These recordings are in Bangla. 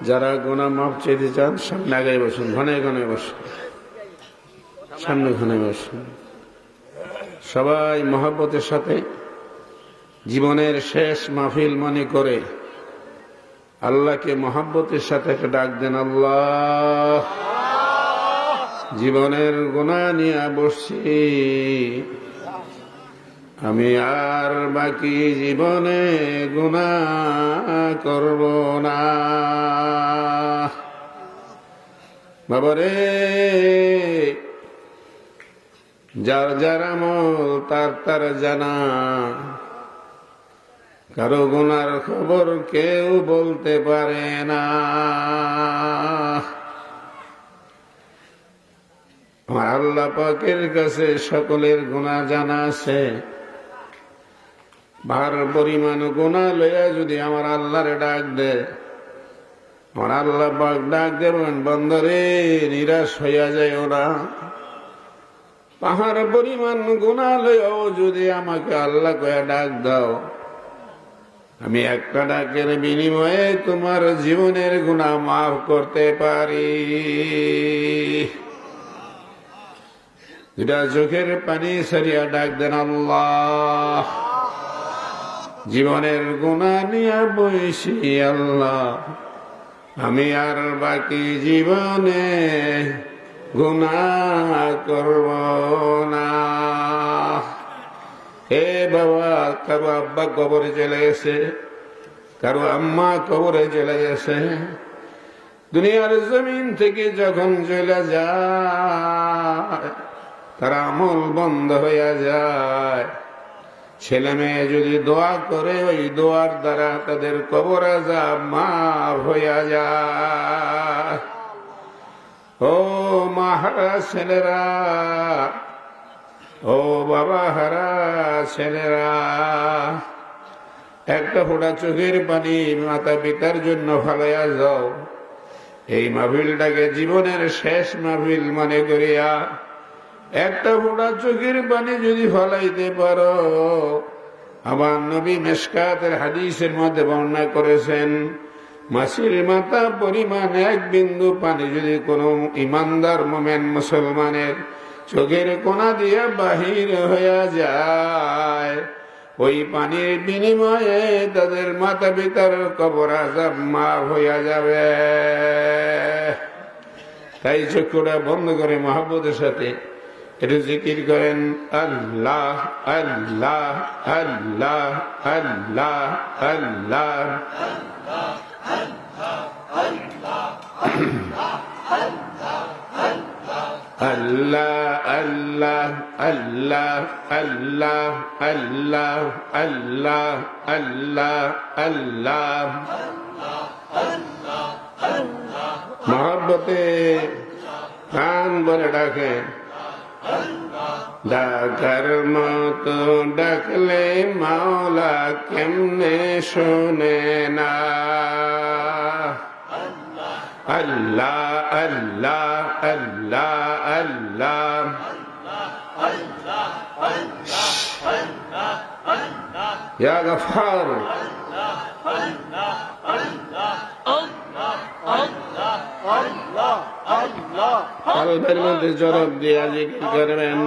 যারা গোনা মাপ চাইতে চান, সামনে আগে বসুন, ঘনে ঘনে বসুন। সামনে ঘনে বসুন। সবাই মহাব্বতের সাথে জীবনের শেষ মাহফিল মনে করে আল্লাহকে মহাব্বতের সাথে একটা ডাক দেন, আল্লাহ, জীবনের গোনা নিয়ে বসছি। আমি আর বাকি জীবনে গুণা করব না। বাবারে, যার যার আমল, তার তার জানা। কারও গুনার খবর কেউ বলতে পারে না। আল্লাহ পাকের কাছে সকলের গুণা জানা আছে। ভার পরিমাণ গুণা লইয়া যদি আমার আল্লাহরে ডাক দে, আমার আল্লাহ ডাক দেবেন, বন্দরে, নিরাশ হইয়া যায় ওরা পাহাড় পরিমাণ গুণা লইয়াও যদি আমাকে আল্লাহ কয়া ডাক দাও, আমি একটা ডাকের বিনিময়ে তোমার জীবনের গুণা মাফ করতে পারি। দুটা চোখের পানি সারিয়া ডাক দেন আল্লাহ। জীবনের গুণা নিয়ে বইছি আল্লাহ। আমি আর বাকি জীবনে গুণা করব না। হে বাবা, কারও আব্বা কবরে চলে গেছে, কারও আম্মা কবরে চলে গেছে। দুনিয়ার জমিন থেকে যখন চলে যায়, তার আমল বন্ধ হইয়া যায়। ছেলে মেয়ে যদি দোয়া করে, ওই দোয়ার দ্বারা তাদের কবর আজাব মাফ হইয়া যায়। ও মাহারা ছেলেরা, ও বাবা হারা ছেলেরা, একটা ফোটা চোখের পানি মাতা পিতার জন্য ফালাইয়া যাও। এই মাহফিলটাকে জীবনের শেষ মাহফিল মনে করিয়া একটা ফোটা চোখের পানি যদি ফলাইতে পারো, আমার নবী মেসকাতের হাদিসের মধ্যে বর্ণনা করেছেন মাসির মাথা পরিমাণ এক বিন্দু পানি যদি কোনো ইমানদার মোমেন মুসলমানের চোখের কোনা দিয়ে বাহির হইয়া যায়, ওই পানির বিনিময়ে তাদের মাতা পিতার কবর আজাব মাফ হইয়া যাবে। তাই চক্ষুটা বন্ধ করে মহাব্বতের সাথে জিকির করেন আল্লাহ আল্লাহ আল্লাহ আল্লাহ আল্লাহ। আল্লাহ আল্লাহ মহাব্বতে কান বলে ডাকে। ডাকার মতো ডাকলে মাওলা কেমনে শোনে না আল্লাহ আল্লাহ আল্লাহ আল্লাহ ইয়া গফার কলবের মধ্যে জরব দিয়া জিকির করবেন।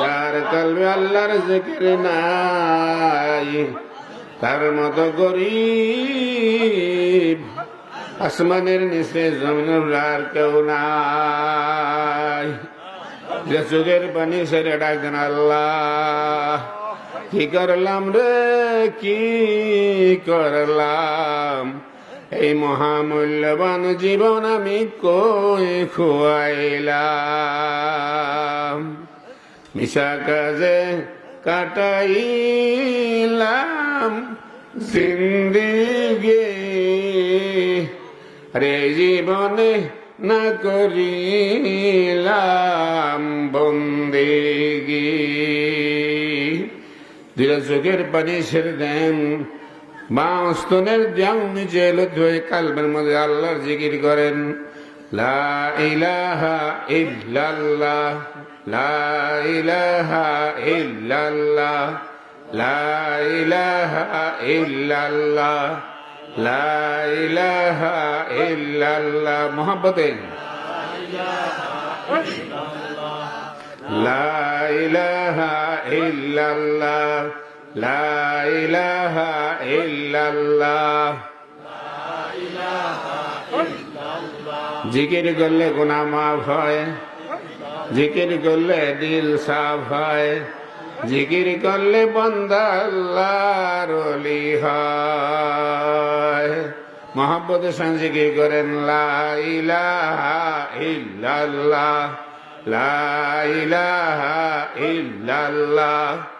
যার কলবে আল্লাহর জিকির নাই, তার মতো গরিব আসমানের নিচে জমিনের আর কেউ নাই। যে চোখের পানি সেরে ডাকছেন আল্লাহ। কি করলাম রে? কি করলাম? এই মহামূল্যবান জীবন আমি কই খুয়াইলাম? মিশা কাজে কাটাইলাম জিন্দিগি রে জীবনে না করিলাম বন্দেগি। দুটা চোখের পানি ছেড়ে দেন বাঁ স্তনের দেও নিচে কালবের মধ্যে আল্লাহর জিকির করেন লা ইলাহা লা ইলাহা ইল্লাল্লাহ লা ইলাহা ইল্লাল্লাহ। জিকির করলে গুনাহ মাফ হয়। জিকির করলে দিল সাফ হয়। জিকির করলে বন্দা আল্লাহর ওলি হয়। মোহাম্মদ জিকির করেন, লা ইলাহা ইল্লাল্লাহ। লা ইলাহা ইল্লাল্লাহ।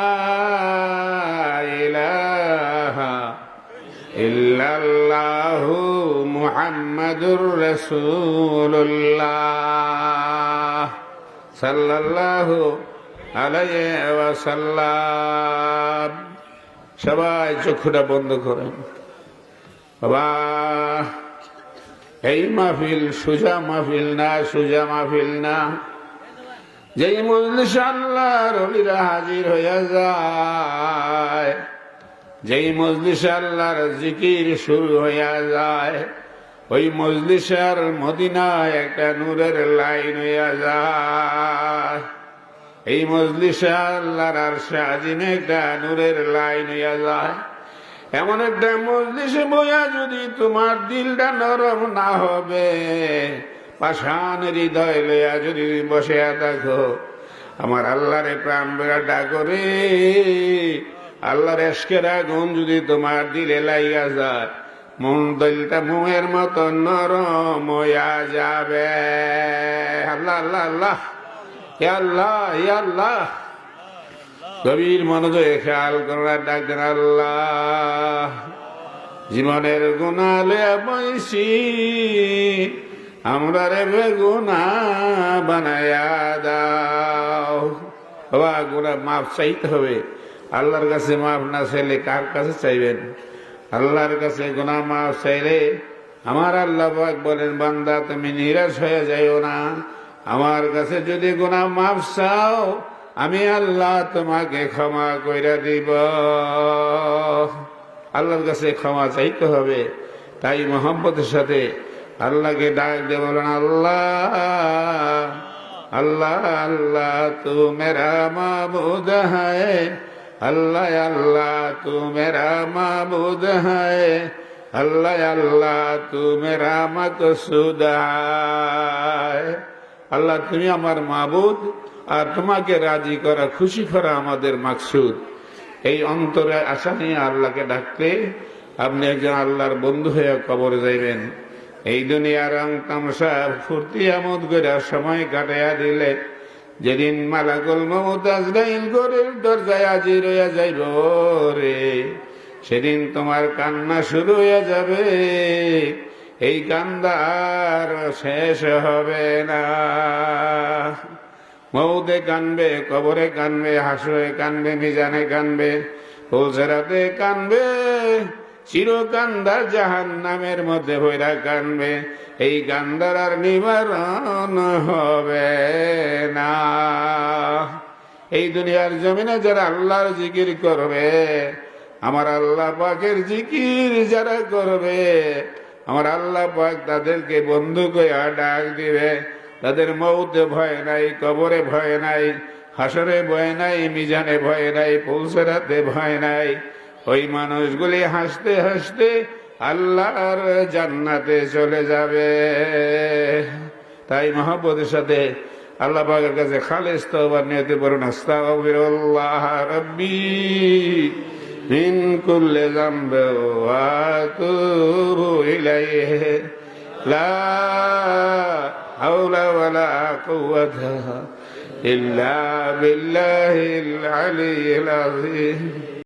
ইল্লাল্লাহু মুহাম্মাদুর রাসূলুল্লাহ। সাল্লাল্লাহু আলাইহি ওয়াসাল্লাম। সবাই চক্ষুটা বন্ধ করেন। বাবা, এই মাহফিল সুজা মাহফিল না, সুজা মাহফিল না। যেই মজলিস আল্লাহর হাজির হইয়া যায় যেই মজলিস আল্লাহর জিকির শুরু হইয়া যায়, ওই মজলিসার মদিনায় একটা নূরের লাইন হইয়া যায়। এই মজলিসে আল্লাহর আর আজিমে একটা নূরের লাইন হইয়া যায়। এমন একটা মজলিসে বইয়া যদি তোমার দিলটা নরম না হবে, পাষাণ হৃদয় লইয়া যদি বসে থাকো, আমার আল্লাহরে প্রাণ বেড়াটা করে আল্লাহর এসকের আগুন যদি তোমার দিলে লাইয়া যায়, মন দলটা মুয়ের মতো নরম যাবে। আল্লাহ আল্লাহ আল্লাহ। আল্লাহ আল্লাহ। গভীর মনোযোগে খেয়াল করার ডাকতেন আল্লাহ। জীবনের গুণালে বৈশি আমরা রে বেগুনা বানায়া দাও। বাবা গুণা মাফ চাইতে হবে। আল্লাহর কাছে মাফ না চাইলে কার কাছে চাইবেন? আল্লাহর কাছে গোনা মাফ চাইলে আমার আল্লাহ বলেন, বান্দা, তুমি নিরাশ হয়ে যাইও না। আমার কাছে যদি গুণা মাফ চাও, আমি আল্লাহ তোমাকে ক্ষমা কইরা দিব। আল্লাহর কাছে ক্ষমা চাইতে হবে। তাই মোহাম্মতের সাথে আল্লাহকে ডাক দে আল্লাহ আল্লাহ আল্লাহ তু মেরা মাবুদ है अल्लाह अल्लाह तू मेरा माबूद है अल्लाह अल्लाह तू मेरा मकसूद है আল্লাহ তুমি আমার মাবুদ আর তোমাকে রাজি করা খুশি করা আমাদের মাকসুদ এই অন্তরে আশা নিয়ে আল্লাহকে ডাকতে আপনি একজন আল্লাহর বন্ধু হয়ে কবর যাইবেন এই দুনিয়ার রং তামসা ফুর্তি আমোদ করে সময় কাটাইয়া দিলে যেদিন মালাকুল মমত আজরাইল গরের দরজায় আজি রইয়া যাইব রে, সেদিন তোমার কান্না শুরু হয়ে যাবে। এই কান্দার শেষ হবে না। মৌদে কানবে, কবরে কানবে, হাসরে কানবে, মিজানে কানবে, ফুলসেরাতে কানবে। চিরকান্দার জাহান নামের মধ্যে ভৈরা কানবে, এই কান্দার আর নিবারণ হবে না। এই দুনিয়ার জমিনে যারা আল্লাহর জিকির করবে, আমার আল্লাহ পাকের জিকির যারা করবে, আমার আল্লাহ পাক তাদেরকে বন্ধু কইয়া ডাক দিবে। তাদের মৌতে ভয় নাই, কবরে ভয় নাই, হাসরে ভয় নাই, মিজানে ভয় নাই পৌঁছরাতে ভয় নাই। ওই মানুষগুলি হাসতে হাসতে আল্লাহর জান্নাতে চলে যাবে। তাই মহব্বতের সাথে আল্লাহ পাকের কাছে খালেস তো নিয়তে পড়ুন আস্তাগফিরুল্লাহ রব্বি মিন কুল্লি যামবি ওয়া আতুবু লা হাওলা ওয়ালা কুওয়াতা ইল্লা বিল্লাহিল আলিয়্যিল আযীম।